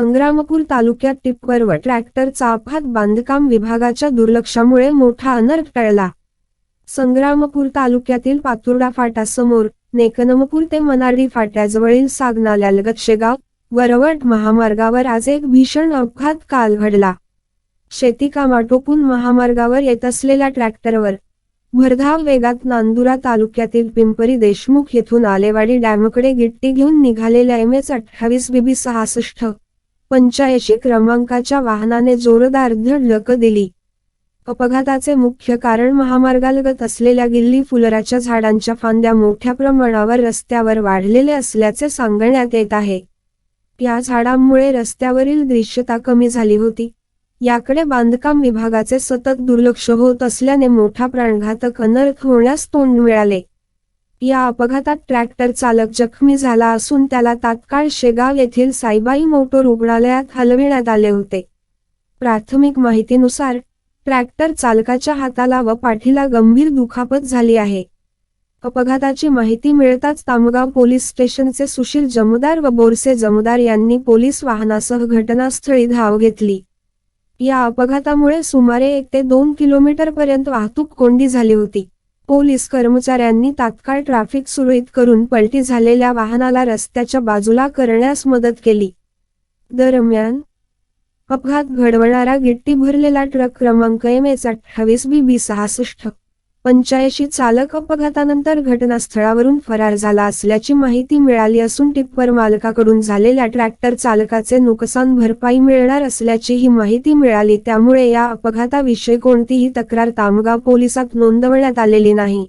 संग्रामपूर तालुक्यात टिप्परवर ट्रॅक्टरचा अपघात बांधकाम विभागाच्या दुर्लक्षामुळे मोठा अनर्थ टळला. संग्रामपूर तालुक्यातील पातुर्डा फाटासमोर नेकनमपूर ते मनाडी फाट्याजवळील सागनाल्या लगतशेगाव वरवट महामार्गावर आज एक भीषण अपघात काल घडला. शेती कामाटोपून महामार्गावर येत असलेल्या ट्रॅक्टरवर भरधाव वेगात नांदुरा तालुक्यातील पिंपरी देशमुख येथून आलेवाडी डॅमकडे गिट्टी घेऊन निघालेल्या एम एस अठ्ठावीस बीबी सहासष्ट पंच्याऐंशी क्रमांकाच्या वाहनाने जोरदार धडक दिली. अपघाताचे मुख्य कारण महामार्गालगत असलेल्या गिल्ली फुलराच्या झाडांच्या फांद्या मोठ्या प्रमाणावर रस्त्यावर वाढलेले असल्याचे सांगण्यात येत आहे. या झाडांमुळे रस्त्यावरील दृश्यता कमी झाली होती. याकडे बांधकाम विभागाचे सतत दुर्लक्ष होत असल्याने मोठा प्राणघातक अनर्थ होण्यास तोंड मिळाले. या अपघातात ट्रॅक्टर चालक जखमी झाला असून त्याला तात्काळ शेगाव येथील साईबाई मोटो रुग्णालयात हलविण्यात आले होते. प्राथमिक माहितीनुसार ट्रॅक्टर चालकाच्या हाताला व पाठीला गंभीर दुखापत झाली आहे. अपघाताची माहिती मिळताच तामगाव पोलीस स्टेशनचे सुशील जमुदार व बोरसे जमुदार यांनी पोलीस वाहनासह घटनास्थळी धाव घेतली. या अपघातामुळे सुमारे एक ते दोन किलोमीटर पर्यंत वाहतूक कोंडी झाली होती. पोलीस कर्मचाऱ्यांनी तात्काळ ट्रॅफिक सुरळीत करून पलटी झालेल्या वाहनाला रस्त्याच्या बाजूला करण्यास मदत केली. दरम्यान अपघात घडवणारा गिट्टी भरलेला ट्रक क्रमांक एम एस अठ्ठावीस बी बी सहासष्ट पंच्याऐंशी चालक अपघातानंतर घटनास्थळावरून फरार झाला असल्याची माहिती मिळाली असून टिप्पर मालकाकडून झालेल्या ट्रॅक्टर चालकाचे नुकसान भरपाई मिळणार असल्याची ही माहिती मिळाली. त्यामुळे या अपघाताविषयी कोणतीही तक्रार तामगाव पोलिसात नोंदवण्यात आलेली नाही.